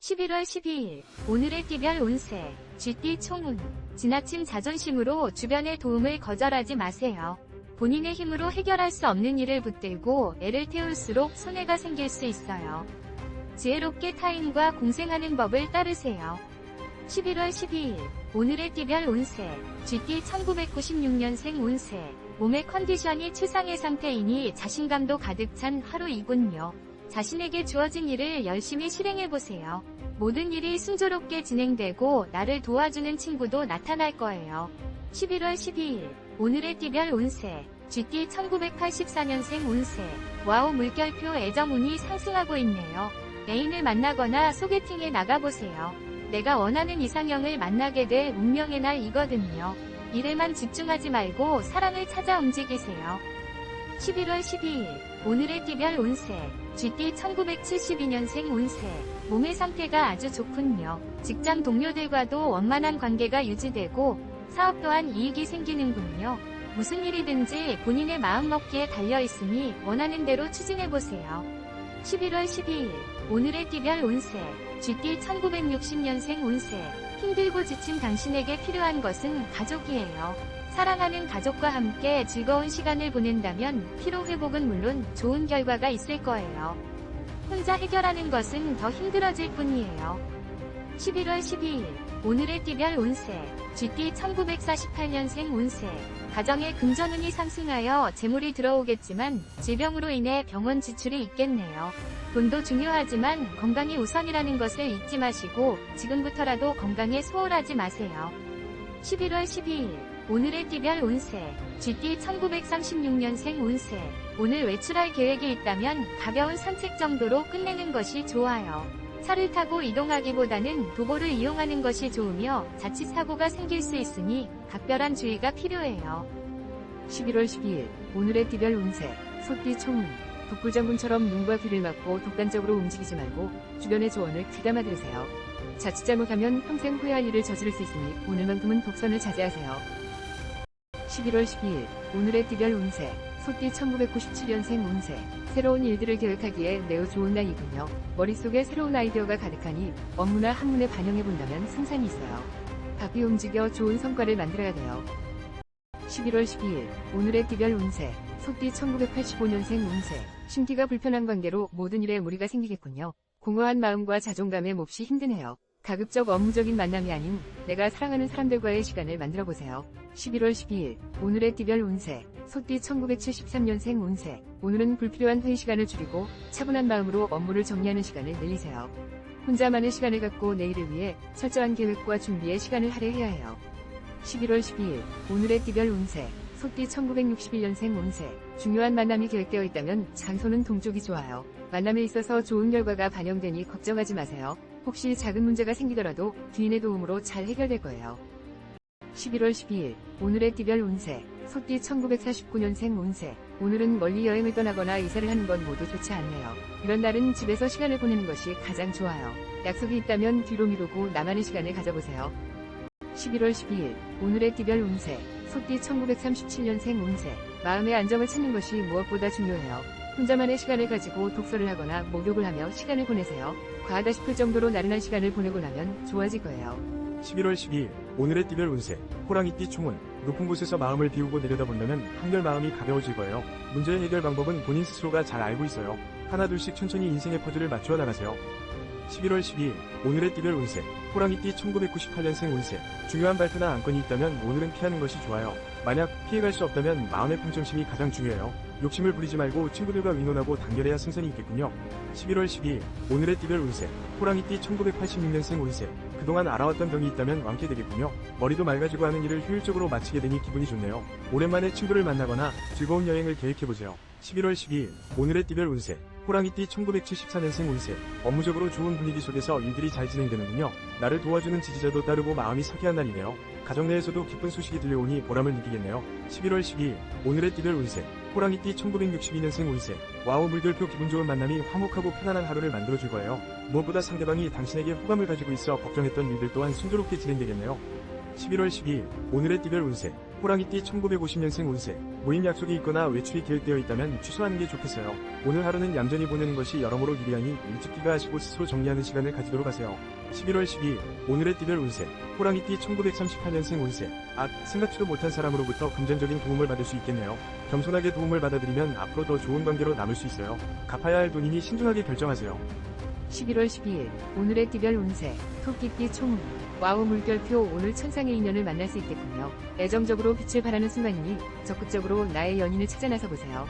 11월 12일 오늘의 띠별 운세 쥐띠 총운 지나친 자존심으로 주변의 도움을 거절하지 마세요. 본인의 힘으로 해결할 수 없는 일을 붙들고 애를 태울수록 손해가 생길 수 있어요. 지혜롭게 타인과 공생하는 법을 따르세요. 11월 12일 오늘의 띠별 운세 쥐띠 1996년생 운세 몸의 컨디션이 최상의 상태이니 자신감도 가득 찬 하루이군요. 자신에게 주어진 일을 열심히 실행해보세요. 모든 일이 순조롭게 진행되고 나를 도와주는 친구도 나타날 거예요. 11월 12일 오늘의 띠별 운세 GT 1984년생 운세 와우 물결표 애정운이 상승하고 있네요. 애인을 만나거나 소개팅에 나가보세요. 내가 원하는 이상형을 만나게 될 운명의 날이거든요. 일에만 집중하지 말고 사랑을 찾아 움직이세요. 11월 12일 오늘의 띠별 운세 GT 1972년생 운세 몸의 상태가 아주 좋군요. 직장 동료들과도 원만한 관계가 유지되고 사업 또한 이익이 생기는군요. 무슨 일이든지 본인의 마음먹기에 달려있으니 원하는 대로 추진해보세요. 11월 12일 오늘의 띠별 운세 GT 1960년생 운세 힘들고 지친 당신에게 필요한 것은 가족이에요. 사랑하는 가족과 함께 즐거운 시간을 보낸다면 피로 회복은 물론 좋은 결과가 있을 거예요. 혼자 해결하는 것은 더 힘들어질 뿐이에요. 11월 12일 오늘의 띠별 운세 GT 1948년생 운세 가정에 금전운이 상승하여 재물이 들어오겠지만 질병으로 인해 병원 지출이 있겠네요. 돈도 중요하지만 건강이 우선이라는 것을 잊지 마시고 지금부터라도 건강에 소홀하지 마세요. 11월 12일 오늘의 띠별 운세 GT 1936년생 운세 오늘 외출할 계획이 있다면 가벼운 산책 정도로 끝내는 것이 좋아요. 차를 타고 이동하기보다는 도보를 이용하는 것이 좋으며 자칫 사고가 생길 수 있으니 각별한 주의가 필요해요. 11월 12일 오늘의 띠별 운세 소띠 총운 독불장군처럼 눈과 귀를 막고 독단적으로 움직이지 말고 주변의 조언을 귀담아 들으세요. 자칫 잘못하면 평생 후회할 일을 저지를 수 있으니 오늘만큼은 독선을 자제하세요. 11월 12일 오늘의 띠별 운세 소띠 1997년생 운세 새로운 일들을 계획하기에 매우 좋은 날이군요. 머릿속에 새로운 아이디어가 가득하니 업무나 학문에 반영해본다면 승산이 있어요. 바삐 움직여 좋은 성과를 만들어야 돼요. 11월 12일 오늘의 띠별 운세 소띠 1985년생 운세 심기가 불편한 관계로 모든 일에 무리가 생기겠군요. 공허한 마음과 자존감에 몹시 힘드네요. 가급적 업무적인 만남이 아닌 내가 사랑하는 사람들과의 시간을 만들어 보세요. 11월 12일 오늘의 띠별 운세 소띠 1973년생 운세 오늘은 불필요한 회의 시간을 줄이고 차분한 마음으로 업무를 정리하는 시간을 늘리세요. 혼자만의 시간을 갖고 내일을 위해 철저한 계획과 준비에 시간을 할애해야 해요. 11월 12일 오늘의 띠별 운세 소띠 1961년생 운세 중요한 만남이 계획되어 있다면 장소는 동쪽이 좋아요. 만남에 있어서 좋은 결과가 반영되니 걱정하지 마세요. 혹시 작은 문제가 생기더라도 귀인의 도움으로 잘 해결될 거예요. 11월 12일 오늘의 띠별 운세 소띠 1949년생 운세 오늘은 멀리 여행을 떠나거나 이사를 하는 건 모두 좋지 않네요. 이런 날은 집에서 시간을 보내는 것이 가장 좋아요. 약속이 있다면 뒤로 미루고 나만의 시간을 가져보세요. 11월 12일 오늘의 띠별 운세 소띠 1937년생 운세 마음의 안정을 찾는 것이 무엇보다 중요해요. 혼자만의 시간을 가지고 독서를 하거나 목욕을 하며 시간을 보내세요. 과하다 싶을 정도로 나른한 시간을 보내고 나면 좋아질 거예요. 11월 12일 오늘의 띠별 운세 호랑이띠 총은 높은 곳에서 마음을 비우고 내려다본다면 한결 마음이 가벼워질 거예요. 문제의 해결 방법은 본인 스스로가 잘 알고 있어요. 하나둘씩 천천히 인생의 퍼즐을 맞추어 나가세요. 11월 12일 오늘의 띠별 운세 호랑이띠 1998년생 운세 중요한 발표나 안건이 있다면 오늘은 피하는 것이 좋아요. 만약 피해갈 수 없다면 마음의 평정심이 가장 중요해요. 욕심을 부리지 말고 친구들과 의논하고 단결해야 승산이 있겠군요. 11월 12일 오늘의 띠별 운세 호랑이띠 1986년생 운세 그동안 알아왔던 병이 있다면 완쾌되겠군요. 머리도 맑아지고 하는 일을 효율적으로 마치게 되니 기분이 좋네요. 오랜만에 친구를 만나거나 즐거운 여행을 계획해보세요. 11월 12일 오늘의 띠별 운세 호랑이띠 1974년생 운세 업무적으로 좋은 분위기 속에서 일들이 잘 진행되는군요. 나를 도와주는 지지자도 따르고 마음이 상쾌한 날이네요. 가정 내에서도 기쁜 소식이 들려오니 보람을 느끼겠네요. 11월 12일 오늘의 띠별 운세 호랑이띠 1962년생 운세 와우 물결표 기분 좋은 만남이 화목하고 편안한 하루를 만들어줄 거예요. 무엇보다 상대방이 당신에게 호감을 가지고 있어 걱정했던 일들 또한 순조롭게 진행되겠네요. 11월 12일 오늘의 띠별 운세 호랑이띠 1950년생 운세. 모임 약속이 있거나 외출이 계획되어 있다면 취소하는 게 좋겠어요. 오늘 하루는 얌전히 보내는 것이 여러모로 유리하니 일찍 귀가하시고 스스로 정리하는 시간을 가지도록 하세요. 11월 12일 오늘의 띠별 운세. 호랑이띠 1938년생 운세. 아, 생각지도 못한 사람으로부터 금전적인 도움을 받을 수 있겠네요. 겸손하게 도움을 받아들이면 앞으로 더 좋은 관계로 남을 수 있어요. 갚아야 할 돈이니 신중하게 결정하세요. 11월 12일 오늘의 띠별 운세 토끼띠 총운 와우 물결표 오늘 천상의 인연을 만날 수 있겠군요. 애정적으로 빛을 발하는 순간이니 적극적으로 나의 연인을 찾아 나서 보세요.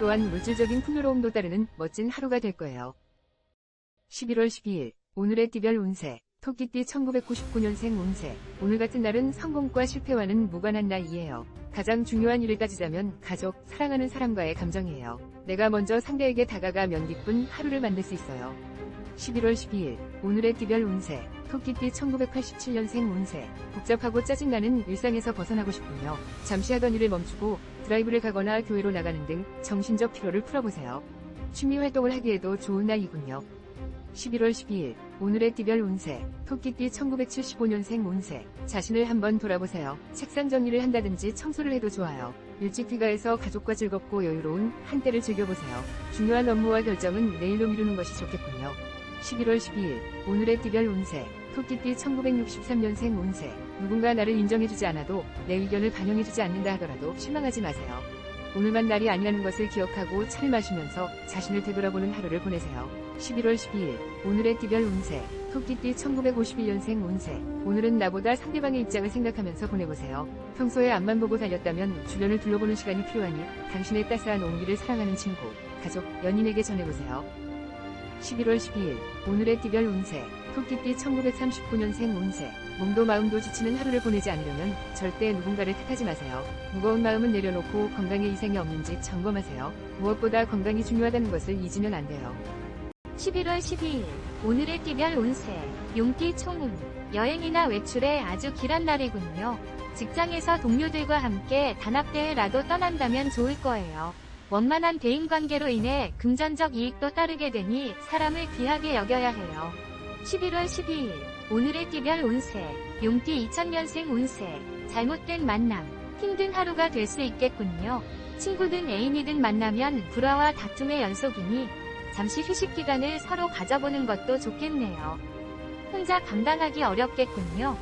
또한 물질적인 풍요로움도 따르는 멋진 하루가 될 거예요. 11월 12일 오늘의 띠별 운세 토끼띠 1999년생 운세 오늘 같은 날은 성공과 실패와는 무관한 날이에요. 가장 중요한 일을 따지자면 가족, 사랑하는 사람과의 감정이에요. 내가 먼저 상대에게 다가가 면기쁜 하루를 만들 수 있어요. 11월 12일 오늘의 띠별 운세 토끼띠 1987년생 운세 복잡하고 짜증나는 일상에서 벗어나고 싶군요. 잠시 하던 일을 멈추고 드라이브를 가거나 교회로 나가는 등 정신적 피로를 풀어보세요. 취미 활동을 하기에도 좋은 날이군요. 11월 12일 오늘의 띠별 운세 토끼띠 1975년생 운세 자신을 한번 돌아보세요. 책상 정리를 한다든지 청소를 해도 좋아요. 일찍 귀가해서 가족과 즐겁고 여유로운 한때를 즐겨보세요. 중요한 업무와 결정은 내일로 미루는 것이 좋겠군요. 11월 12일 오늘의 띠별 운세 토끼띠 1963년생 운세 누군가 나를 인정해주지 않아도 내 의견을 반영해주지 않는다 하더라도 실망하지 마세요. 오늘만 날이 아니라는 것을 기억하고 차를 마시면서 자신을 되돌아보는 하루를 보내세요. 11월 12일 오늘의 띠별 운세 토끼띠 1951년생 운세 오늘은 나보다 상대방의 입장을 생각하면서 보내보세요. 평소에 앞만 보고 달렸다면 주변을 둘러보는 시간이 필요하니 당신의 따스한 온기를 사랑하는 친구, 가족, 연인에게 전해보세요. 11월 12일 오늘의 띠별 운세 토끼띠 1939년생 운세 몸도 마음도 지치는 하루를 보내지 않으려면 절대 누군가를 탓하지 마세요. 무거운 마음은 내려놓고 건강에 이상이 없는지 점검하세요. 무엇보다 건강이 중요하다는 것을 잊으면 안 돼요. 11월 12일 오늘의 띠별 운세 용띠 총운 여행이나 외출에 아주 길한 날이군요. 직장에서 동료들과 함께 단합대회라도 떠난다면 좋을 거예요. 원만한 대인관계로 인해 금전적 이익도 따르게 되니 사람을 귀하게 여겨야 해요. 11월 12일 오늘의 띠별 운세 용띠 2000년생 운세 잘못된 만남 힘든 하루가 될 수 있겠군요. 친구든 애인이든 만나면 불화와 다툼의 연속이니 잠시 휴식 기간을 서로 가져보는 것도 좋겠네요. 혼자 감당하기 어렵겠군요.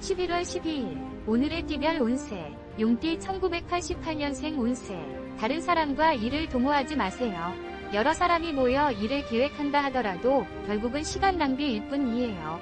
11월 12일 오늘의 띠별 운세 용띠 1988년생 운세 다른 사람과 일을 도모하지 마세요. 여러 사람이 모여 일을 계획한다 하더라도 결국은 시간 낭비일 뿐이에요.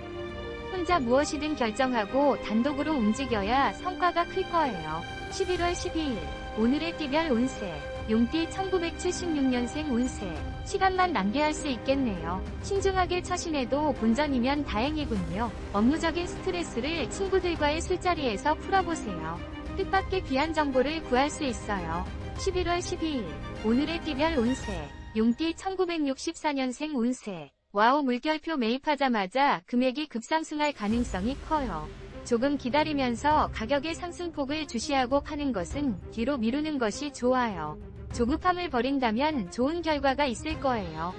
혼자 무엇이든 결정하고 단독으로 움직여야 성과가 클 거예요. 11월 12일 오늘의 띠별 운세 용띠 1976년생 운세 시간만 낭비할 수 있겠네요. 신중하게 처신해도 본전이면 다행이군요. 업무적인 스트레스를 친구들과의 술자리에서 풀어보세요. 뜻밖의 귀한 정보를 구할 수 있어요. 11월 12일 오늘의 띠별 운세 용띠 1964년생 운세 와우 물결표 매입하자마자 금액이 급상승할 가능성이 커요. 조금 기다리면서 가격의 상승폭을 주시하고 파는 것은 뒤로 미루는 것이 좋아요. 조급함을 버린다면 좋은 결과가 있을 거예요.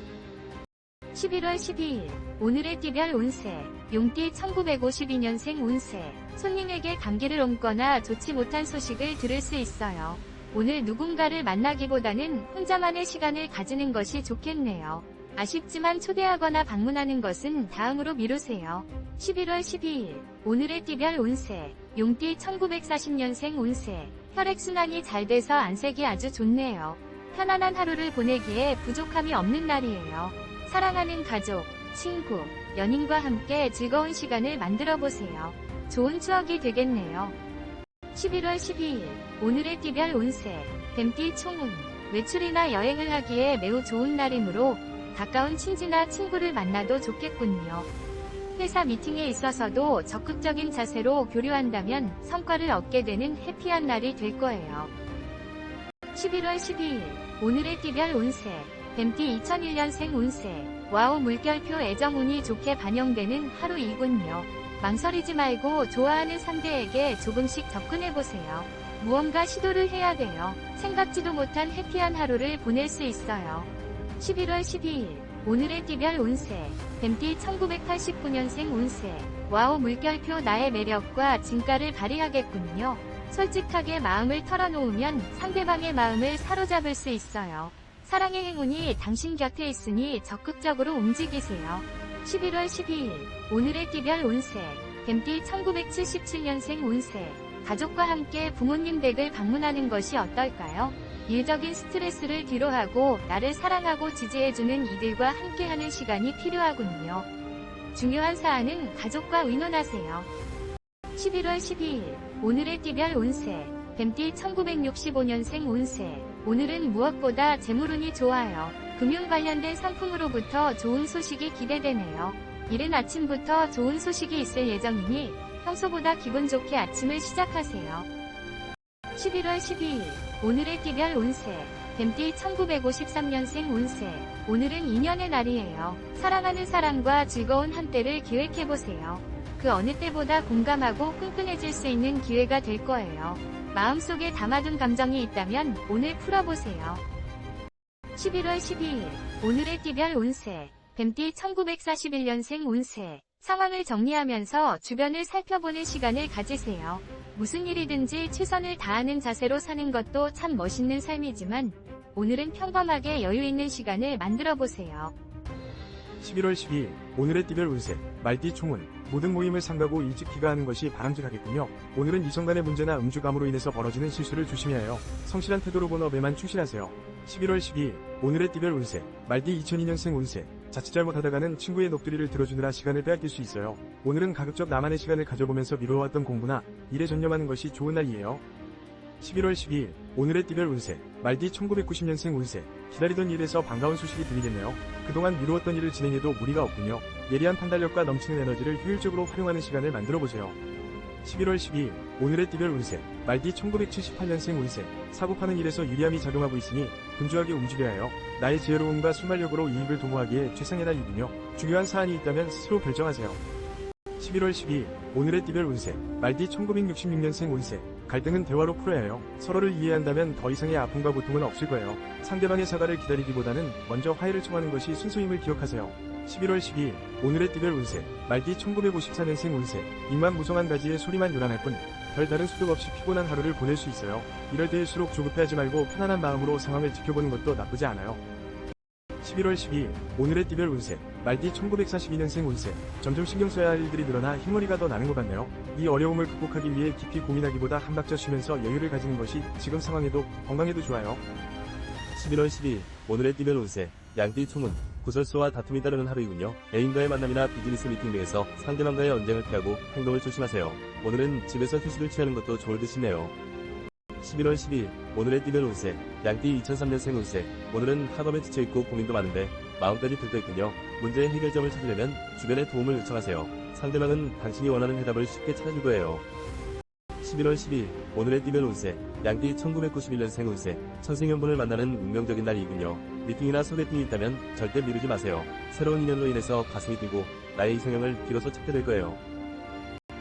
11월 12일 오늘의 띠별 운세 용띠 1952년생 운세 손님에게 감기를 옮거나 좋지 못한 소식을 들을 수 있어요. 오늘 누군가를 만나기보다는 혼자만의 시간을 가지는 것이 좋겠네요. 아쉽지만 초대하거나 방문하는 것은 다음으로 미루세요. 11월 12일 오늘의 띠별 운세 용띠 1940년생 운세 혈액순환이 잘 돼서 안색이 아주 좋네요. 편안한 하루를 보내기에 부족함이 없는 날이에요. 사랑하는 가족, 친구, 연인과 함께 즐거운 시간을 만들어 보세요. 좋은 추억이 되겠네요. 11월 12일 오늘의 띠별 운세 뱀띠 총운 외출이나 여행을 하기에 매우 좋은 날이므로 가까운 친지나 친구를 만나도 좋겠군요. 회사 미팅에 있어서도 적극적인 자세로 교류한다면 성과를 얻게 되는 해피한 날이 될 거예요. 11월 12일 오늘의 띠별 운세 뱀띠 2001년생 운세 와우 물결표 애정운이 좋게 반영되는 하루이군요. 망설이지 말고 좋아하는 상대에게 조금씩 접근해보세요. 무언가 시도를 해야 돼요. 생각지도 못한 해피한 하루를 보낼 수 있어요. 11월 12일 오늘의 띠별 운세 뱀띠 1989년생 운세 와우 물결표 나의 매력과 진가를 발휘하겠군요. 솔직하게 마음을 털어놓으면 상대방의 마음을 사로잡을 수 있어요. 사랑의 행운이 당신 곁에 있으니 적극적으로 움직이세요. 11월 12일 오늘의 띠별 운세 뱀띠 1977년생 운세 가족과 함께 부모님 댁을 방문하는 것이 어떨까요? 일적인 스트레스를 뒤로하고 나를 사랑하고 지지해주는 이들과 함께하는 시간이 필요하군요. 중요한 사안은 가족과 의논하세요. 11월 12일 오늘의 띠별 운세 뱀띠 1965년생 운세 오늘은 무엇보다 재물운이 좋아요. 금융 관련된 상품으로부터 좋은 소식이 기대되네요. 이른 아침부터 좋은 소식이 있을 예정이니 평소보다 기분 좋게 아침을 시작하세요. 11월 12일 오늘의 띠별 운세 뱀띠 1953년생 운세 오늘은 인연의 날이에요. 사랑하는 사람과 즐거운 한때를 계획해보세요. 그 어느 때보다 공감하고 끈끈해질 수 있는 기회가 될 거예요. 마음속에 담아둔 감정이 있다면 오늘 풀어보세요. 11월 12일 오늘의 띠별 운세 뱀띠 1941년생 운세 상황을 정리하면서 주변을 살펴보는 시간을 가지세요. 무슨 일이든지 최선을 다하는 자세로 사는 것도 참 멋있는 삶이지만 오늘은 평범하게 여유 있는 시간을 만들어 보세요. 11월 12일 오늘의 띠별 운세 말띠 총운 모든 모임을 삼가고 일찍 귀가하는 것이 바람직하겠군요. 오늘은 이성 간의 문제나 음주감으로 인해서 벌어지는 실수를 조심해야 해요. 성실한 태도로 본업에만 충실하세요. 11월 12일 오늘의 띠별 운세 말띠 2002년생 운세 자칫 잘못하다가는 친구의 녹두리를 들어주느라 시간을 빼앗길 수 있어요. 오늘은 가급적 나만의 시간을 가져보면서 미뤄왔던 공부나 일에 전념하는 것이 좋은 날이에요. 11월 12일 오늘의 띠별 운세 말띠 1990년생 운세 기다리던 일에서 반가운 소식이 들리겠네요. 그동안 미루었던 일을 진행해도 무리가 없군요. 예리한 판단력과 넘치는 에너지를 효율적으로 활용하는 시간을 만들어 보세요. 11월 12일 오늘의 띠별 운세 말띠 1978년생 운세 사고 파는 일에서 유리함이 작용하고 있으니 분주하게 움직여야 해요. 나의 지혜로움과 순발력으로 이익을 도모하기에 최상의 날이군요. 중요한 사안이 있다면 스스로 결정하세요. 11월 12일 오늘의 띠별 운세 말띠 1966년생 운세 갈등은 대화로 풀어야 해요. 서로를 이해한다면 더 이상의 아픔과 고통은 없을 거예요. 상대방의 사과를 기다리기보다는 먼저 화해를 청하는 것이 순수임을 기억하세요. 11월 12일 오늘의 띠별 운세 말띠 1954년생 운세 입만 무성한 가지에 소리만 요란할 뿐 별다른 소득 없이 피곤한 하루를 보낼 수 있어요. 이럴 때일수록 조급해하지 말고 편안한 마음으로 상황을 지켜보는 것도 나쁘지 않아요. 11월 12일 오늘의 띠별 운세 말띠 1942년생 운세 점점 신경 써야 할 일들이 늘어나 흰머리가 더 나는 것 같네요. 이 어려움을 극복하기 위해 깊이 고민하기보다 한 박자 쉬면서 여유를 가지는 것이 지금 상황에도 건강에도 좋아요. 11월 12일 오늘의 띠별 운세 양띠 총은 구설수와 다툼이 따르는 하루이군요. 애인과의 만남이나 비즈니스 미팅 등에서 상대방과의 언쟁을 피하고 행동을 조심하세요. 오늘은 집에서 휴식을 취하는 것도 좋을 듯이네요. 11월 12일 오늘의 띠별 운세 양띠 2003년생 운세 오늘은 학업에 지쳐있고 고민도 많은데 마음까지 들떠있군요. 문제의 해결점을 찾으려면 주변의 도움을 요청하세요. 상대방은 당신이 원하는 해답을 쉽게 찾아줄 거예요. 11월 12일 오늘의 띠별 운세 양띠 1991년생 운세 천생연분을 만나는 운명적인 날이군요. 미팅이나 소개팅이 있다면 절대 미루지 마세요. 새로운 인연로 인해서 가슴이 뛰고 나의 이성형을 비로소 찾게 될 거예요.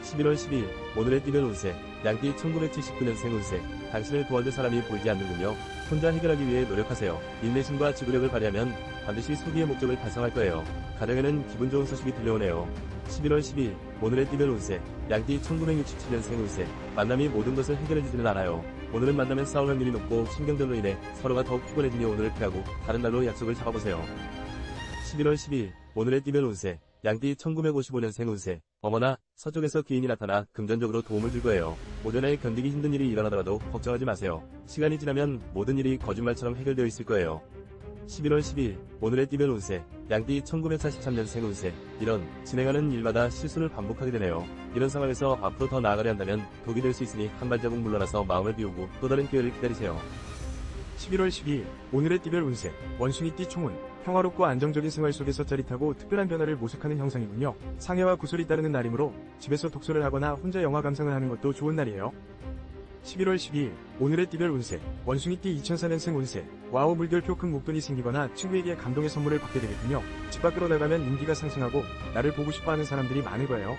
11월 12일 오늘의 띠별 운세 양띠 1979년생 운세 당신을 도와줄 사람이 보이지 않는군요. 혼자 해결하기 위해 노력하세요. 인내심과 지구력을 발휘하면 반드시 소기의 목적을 달성할 거예요. 가정에는 기분 좋은 소식이 들려오네요. 11월 12일 오늘의 띠별 운세 양띠 1967년생 운세 만남이 모든 것을 해결해주지는 않아요. 오늘은 만나면 싸울 확률이 높고 신경전으로 인해 서로가 더욱 피곤해지니 오늘을 피하고 다른 날로 약속을 잡아보세요. 11월 12일 오늘의 띠별 운세 양띠 1955년생 운세 어머나 서쪽에서 귀인이 나타나 금전적으로 도움을 줄 거예요. 오전에 견디기 힘든 일이 일어나더라도 걱정하지 마세요. 시간이 지나면 모든 일이 거짓말처럼 해결되어 있을 거예요. 11월 12일 오늘의 띠별 운세 양띠 1943년생 운세 이런 진행하는 일마다 실수를 반복하게 되네요. 이런 상황에서 앞으로 더 나아가려 한다면 독이 될 수 있으니 한 발자국 물러나서 마음을 비우고 또 다른 기회를 기다리세요. 11월 12일 오늘의 띠별 운세 원숭이 띠 총운 평화롭고 안정적인 생활 속에서 짜릿하고 특별한 변화를 모색하는 형상이군요. 상해와 구설이 따르는 날이므로 집에서 독서를 하거나 혼자 영화 감상을 하는 것도 좋은 날이에요. 11월 12일 오늘의 띠별 운세 원숭이 띠 2004년생 운세 와우 물결표 큰 목돈이 생기거나 친구에게 감동의 선물을 받게 되겠군요. 집 밖으로 나가면 인기가 상승하고 나를 보고 싶어하는 사람들이 많을 거예요.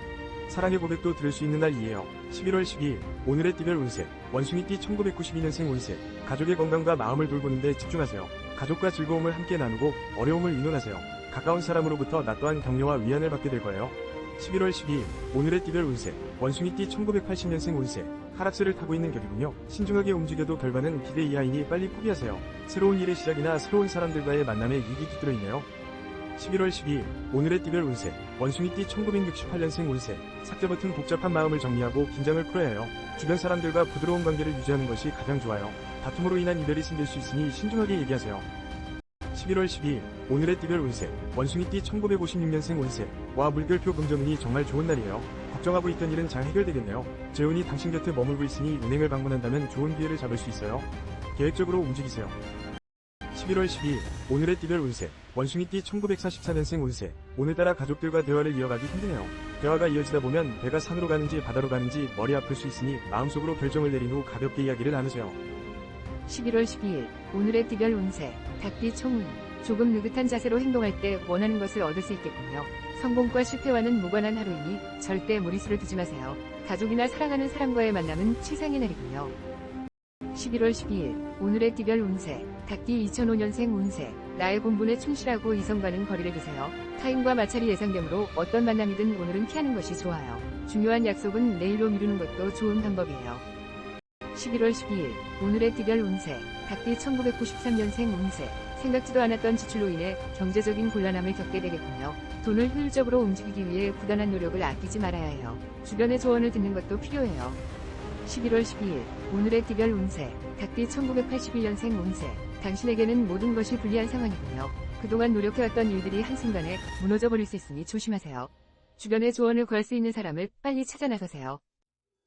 사랑의 고백도 들을 수 있는 날이에요. 11월 12일 오늘의 띠별 운세 원숭이 띠 1992년생 운세 가족의 건강과 마음을 돌보는 데 집중하세요. 가족과 즐거움을 함께 나누고 어려움을 의논하세요. 가까운 사람으로부터 나 또한 격려와 위안을 받게 될 거예요. 11월 12일 오늘의 띠별 운세 원숭이띠 1980년생 운세 하락세를 타고 있는 격이군요. 신중하게 움직여도 결과는 기대 이하이니 빨리 포기하세요. 새로운 일의 시작이나 새로운 사람들과의 만남에 이익이 깃들어 있네요. 11월 12일 오늘의 띠별 운세 원숭이띠 1968년생 운세 삭제 버튼 복잡한 마음을 정리하고 긴장을 풀어야 해요. 주변 사람들과 부드러운 관계를 유지하는 것이 가장 좋아요. 다툼으로 인한 이별이 생길 수 있으니 신중하게 얘기하세요. 11월 12일 오늘의 띠별 운세 원숭이띠 1956년생 운세 와 물결표 금전운이 정말 좋은 날이에요. 걱정하고 있던 일은 잘 해결되겠네요. 재운이 당신 곁에 머물고 있으니 은행을 방문한다면 좋은 기회를 잡을 수 있어요. 계획적으로 움직이세요. 11월 12일 오늘의 띠별 운세 원숭이띠 1944년생 운세 오늘따라 가족들과 대화를 이어가기 힘드네요. 대화가 이어지다 보면 배가 산으로 가는지 바다로 가는지 머리 아플 수 있으니 마음속으로 결정을 내린 후 가볍게 이야기를 나누세요. 11월 12일 오늘의 띠별 운세 닭띠 총운 조금 느긋한 자세로 행동할 때 원하는 것을 얻을 수 있겠군요. 성공과 실패와는 무관한 하루이니 절대 무리수를 두지 마세요. 가족이나 사랑하는 사람과의 만남은 치상의 날이군요. 11월 12일 오늘의 띠별 운세 닭띠 2005년생 운세 나의 본분에 충실하고 이성과는 거리를 두세요. 타인과 마찰이 예상되므로 어떤 만남이든 오늘은 피하는 것이 좋아요. 중요한 약속은 내일로 미루는 것도 좋은 방법이에요. 11월 12일 오늘의 띠별 운세 닭띠 1993년생 운세 생각지도 않았던 지출로 인해 경제적인 곤란함을 겪게 되겠군요. 돈을 효율적으로 움직이기 위해 부단한 노력을 아끼지 말아야 해요. 주변의 조언을 듣는 것도 필요해요. 11월 12일 오늘의 띠별 운세 닭띠 1981년생 운세 당신에게는 모든 것이 불리한 상황이군요. 그동안 노력해왔던 일들이 한순간에 무너져 버릴 수 있으니 조심하세요. 주변의 조언을 구할 수 있는 사람을 빨리 찾아 나서세요.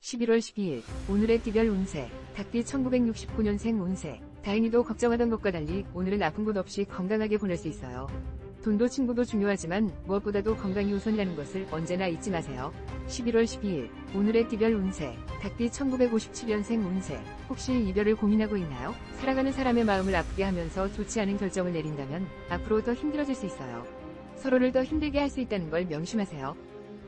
11월 12일 오늘의 띠별 운세 닭띠 1969년생 운세 다행히도 걱정하던 것과 달리 오늘은 아픈 곳 없이 건강하게 보낼 수 있어요. 돈도 친구도 중요하지만 무엇보다도 건강이 우선이라는 것을 언제나 잊지 마세요. 11월 12일 오늘의 띠별 운세 닭띠 1957년생 운세 혹시 이별을 고민하고 있나요? 사랑하는 사람의 마음을 아프게 하면서 좋지 않은 결정을 내린다면 앞으로 더 힘들어질 수 있어요. 서로를 더 힘들게 할 수 있다는 걸 명심하세요.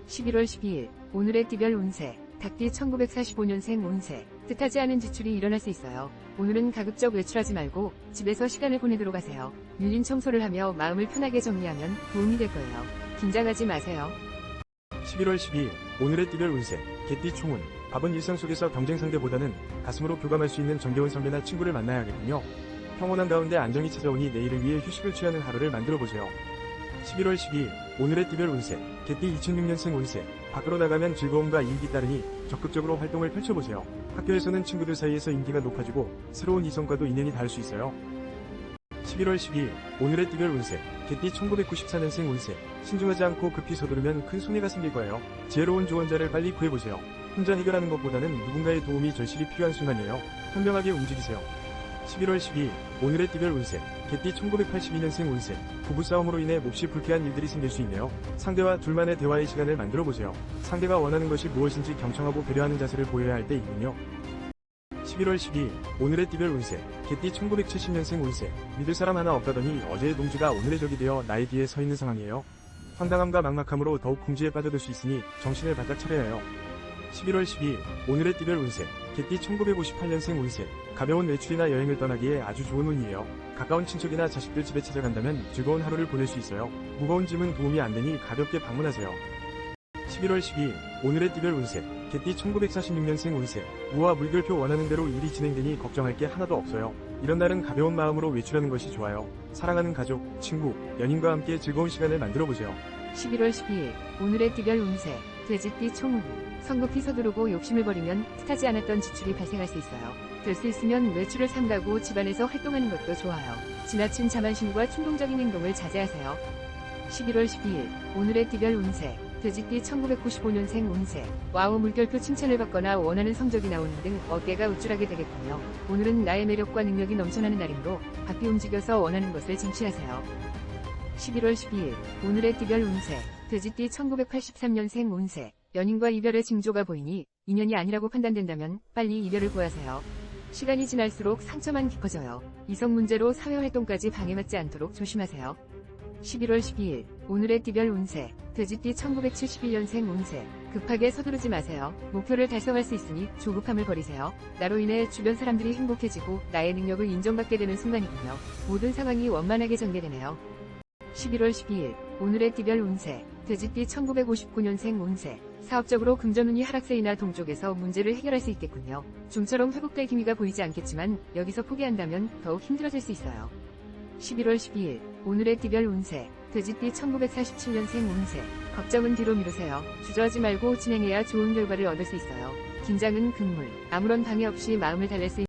11월 12일 오늘의 띠별 운세 닭띠 1945년생 운세 뜻하지 않은 지출이 일어날 수 있어요. 오늘은 가급적 외출하지 말고 집에서 시간을 보내도록 하세요. 밀린 청소를 하며 마음을 편하게 정리하면 도움이 될 거예요. 긴장하지 마세요. 11월 12일 오늘의 띠별 운세 개띠 총운 바쁜 일상 속에서 경쟁 상대보다는 가슴으로 교감할 수 있는 정겨운 선배나 친구를 만나야겠군요. 평온한 가운데 안정이 찾아오니 내일을 위해 휴식을 취하는 하루를 만들어 보세요. 11월 12일 오늘의 띠별 운세 개띠 2006년생 운세 밖으로 나가면 즐거움과 이익이 따르니 적극적으로 활동을 펼쳐보세요. 학교에서는 친구들 사이에서 인기가 높아지고 새로운 이성과도 인연이 닿을 수 있어요. 11월 12일 오늘의 띠별 운세 개띠 1994년생 운세 신중하지 않고 급히 서두르면 큰 손해가 생길 거예요. 지혜로운 조언자를 빨리 구해보세요. 혼자 해결하는 것보다는 누군가의 도움이 절실히 필요한 순간이에요. 현명하게 움직이세요. 11월 12일 오늘의 띠별 운세 개띠 1982년생 운세 부부싸움으로 인해 몹시 불쾌한 일들이 생길 수 있네요. 상대와 둘만의 대화의 시간을 만들어 보세요. 상대가 원하는 것이 무엇인지 경청하고 배려하는 자세를 보여야 할 때이군요. 11월 12일 오늘의 띠별 운세 개띠 1970년생 운세 믿을 사람 하나 없다더니 어제의 동지가 오늘의 적이 되어 나의 뒤에 서 있는 상황이에요. 황당함과 막막함으로 더욱 궁지에 빠져들 수 있으니 정신을 바짝 차려야 해요. 11월 12일 오늘의 띠별 운세 개띠 1958년생 운세 가벼운 외출이나 여행을 떠나기에 아주 좋은 운이에요. 가까운 친척이나 자식들 집에 찾아간다면 즐거운 하루를 보낼 수 있어요. 무거운 짐은 도움이 안 되니 가볍게 방문하세요. 11월 12일 오늘의 띠별 운세 개띠 1946년생 운세 우와 물결표 원하는 대로 일이 진행되니 걱정할 게 하나도 없어요. 이런 날은 가벼운 마음으로 외출하는 것이 좋아요. 사랑하는 가족, 친구, 연인과 함께 즐거운 시간을 만들어 보세요. 11월 12일 오늘의 띠별 운세 돼지띠 총운 성급히 서두르고 욕심을 버리면 뜻하지 않았던 지출이 발생할 수 있어요. 될 수 있으면 외출을 삼가고 집안에서 활동하는 것도 좋아요. 지나친 자만심과 충동적인 행동을 자제하세요. 11월 12일 오늘의 띠별 운세 돼지띠 1995년생 운세 와우 물결표 칭찬을 받거나 원하는 성적이 나오는 등 어깨가 우쭐하게 되겠군요. 오늘은 나의 매력과 능력이 넘쳐나는 날이므로 바삐 움직여서 원하는 것을 쟁취하세요. 11월 12일 오늘의 띠별 운세 돼지띠 1983년생 운세 연인과 이별의 징조가 보이니 인연이 아니라고 판단된다면 빨리 이별을 구하세요. 시간이 지날수록 상처만 깊어져요. 이성 문제로 사회활동까지 방해받지 않도록 조심하세요. 11월 12일 오늘의 띠별 운세 돼지띠 1971년생 운세 급하게 서두르지 마세요. 목표를 달성할 수 있으니 조급함을 버리세요. 나로 인해 주변 사람들이 행복해지고 나의 능력을 인정받게 되는 순간이군요. 모든 상황이 원만하게 전개되네요. 11월 12일 오늘의 띠별 운세 돼지띠 1959년생 운세. 사업적으로 금전운이 하락세이나 동쪽에서 문제를 해결할 수 있겠군요. 좀처럼 회복될 기미가 보이지 않겠지만 여기서 포기한다면 더욱 힘들어질 수 있어요. 11월 12일 오늘의 띠별 운세. 돼지띠 1947년생 운세. 걱정은 뒤로 미루세요. 주저하지 말고 진행해야 좋은 결과를 얻을 수 있어요. 긴장은 금물. 아무런 방해 없이 마음을 달랠 수